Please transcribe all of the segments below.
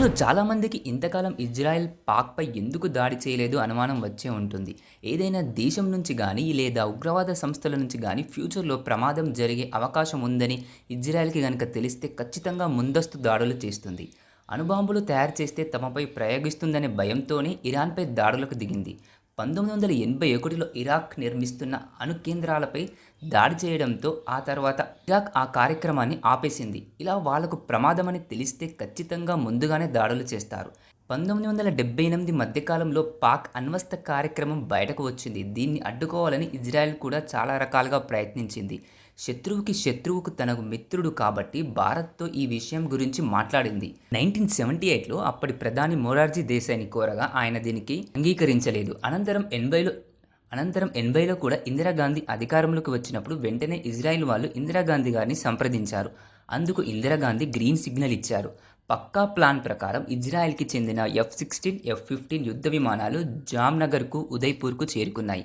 మీలో చాలామందికి ఇంతకాలం ఇజ్రాయెల్ పాక్పై ఎందుకు దాడి చేయలేదు అనుమానం వచ్చే ఉంటుంది. ఏదైనా దేశం నుంచి కానీ లేదా ఉగ్రవాద సంస్థల నుంచి కానీ ఫ్యూచర్లో ప్రమాదం జరిగే అవకాశం ఉందని ఇజ్రాయెల్కి కనుక తెలిస్తే ఖచ్చితంగా ముందస్తు దాడులు చేస్తుంది. అణుబాంబులు తయారు చేస్తే తమపై ప్రయోగిస్తుందనే భయంతోనే ఇరాన్పై దాడులకు దిగింది. పంతొమ్మిది వందల ఎనభై ఒకటిలో ఇరాక్ నిర్మిస్తున్న అణు కేంద్రాలపై దాడి చేయడంతో ఆ తర్వాత ఇరాక్ ఆ కార్యక్రమాన్ని ఆపేసింది. ఇలా వాళ్ళకు ప్రమాదమని తెలిస్తే ఖచ్చితంగా ముందుగానే దాడులు చేస్తారు. పంతొమ్మిది వందల డెబ్బై ఎనిమిది మధ్యకాలంలో పాక్ అణ్వస్త్ర కార్యక్రమం బయటకు వచ్చింది. దీన్ని అడ్డుకోవాలని ఇజ్రాయెల్ కూడా చాలా రకాలుగా ప్రయత్నించింది. శత్రువుకి శత్రువుకు తనకు మిత్రుడు కాబట్టి భారత్తో ఈ విషయం గురించి మాట్లాడింది. నైన్టీన్ సెవెంటీ ఎయిట్లో అప్పటి ప్రధాని మొరార్జీ దేశాయిని కోరగా ఆయన దీనికి అంగీకరించలేదు. అనంతరం ఎనభైలో అనంతరం ఎనభైలో కూడా ఇందిరాగాంధీ అధికారంలోకి వచ్చినప్పుడు వెంటనే ఇజ్రాయెల్ వాళ్ళు ఇందిరాగాంధీ గారిని సంప్రదించారు. అందుకు ఇందిరాగాంధీ గ్రీన్ సిగ్నల్ ఇచ్చారు. పక్కా ప్లాన్ ప్రకారం ఇజ్రాయెల్కి చెందిన ఎఫ్ సిక్స్టీన్ ఎఫ్ ఫిఫ్టీన్ యుద్ధ విమానాలు జామ్నగర్కు ఉదయ్పూర్కు చేరుకున్నాయి.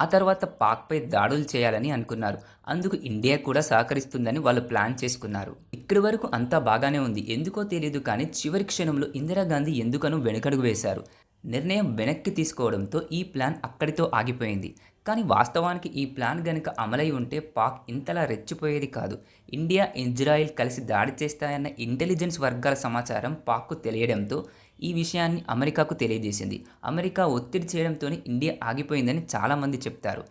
ఆ తర్వాత పాక్పై దాడులు చేయాలని అనుకున్నారు. అందుకు ఇండియా కూడా సహకరిస్తుందని వాళ్ళు ప్లాన్ చేసుకున్నారు. ఇక్కడి వరకు అంతా బాగానే ఉంది. ఎందుకో తెలియదు కానీ చివరి క్షణంలో ఇందిరాగాంధీ ఎందుకనో వెనుకడుగు వేశారు. నిర్ణయం వెనక్కి తీసుకోవడంతో ఈ ప్లాన్ అక్కడితో ఆగిపోయింది. కానీ వాస్తవానికి ఈ ప్లాన్ గనుక అమలై ఉంటే పాక్ ఇంతలా రెచ్చిపోయేది కాదు. ఇండియా ఇజ్రాయిల్ కలిసి దాడి చేస్తాయన్న ఇంటెలిజెన్స్ వర్గాల సమాచారం పాక్కు తెలియడంతో ఈ విషయాన్ని అమెరికాకు తెలియజేసింది. అమెరికా ఒత్తిడి చేయడంతోనే ఇండియా ఆగిపోయిందని చాలామంది చెప్తారు.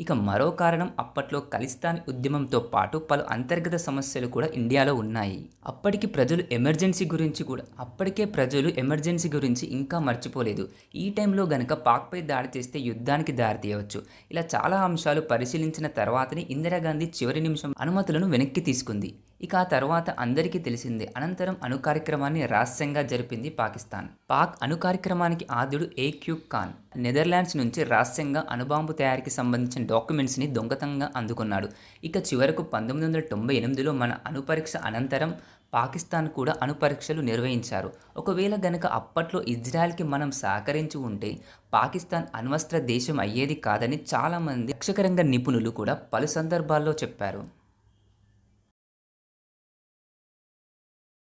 ఇక మరో కారణం అప్పట్లో ఖలిస్తాన్ ఉద్యమంతో పాటు పలు అంతర్గత సమస్యలు కూడా ఇండియాలో ఉన్నాయి. అప్పటికి ప్రజలు ఎమర్జెన్సీ గురించి కూడా అప్పటికే ప్రజలు ఎమర్జెన్సీ గురించి ఇంకా మర్చిపోలేదు. ఈ టైంలో గనక పాక్పై దాడి చేస్తే యుద్ధానికి దారితీయవచ్చు. ఇలా చాలా అంశాలు పరిశీలించిన తర్వాతనే ఇందిరాగాంధీ చివరి నిమిషం అనుమతులను వెనక్కి తీసుకుంది. ఇక ఆ తర్వాత అందరికీ తెలిసిందే. అనంతరం అణు కార్యక్రమాన్ని రహస్యంగా జరిపింది పాకిస్తాన్. పాక్ అణు కార్యక్రమానికి ఆద్యుడు ఏక్యూ ఖాన్. నెదర్లాండ్స్ నుంచి రహస్యంగా అణుబాంబు తయారీకి సంబంధించిన డాక్యుమెంట్స్ని దొంగతంగా అందుకున్నాడు. ఇక చివరకు పంతొమ్మిది వందల తొంభై ఎనిమిదిలో మన అణుపరీక్ష అనంతరం పాకిస్తాన్ కూడా అణు పరీక్షలు నిర్వహించారు. ఒకవేళ గనక అప్పట్లో ఇజ్రాయెల్కి మనం సహకరించి ఉంటే పాకిస్తాన్ అణ్వస్త్ర దేశం అయ్యేది కాదని చాలామంది రక్షకరంగ నిపుణులు కూడా పలు సందర్భాల్లో చెప్పారు.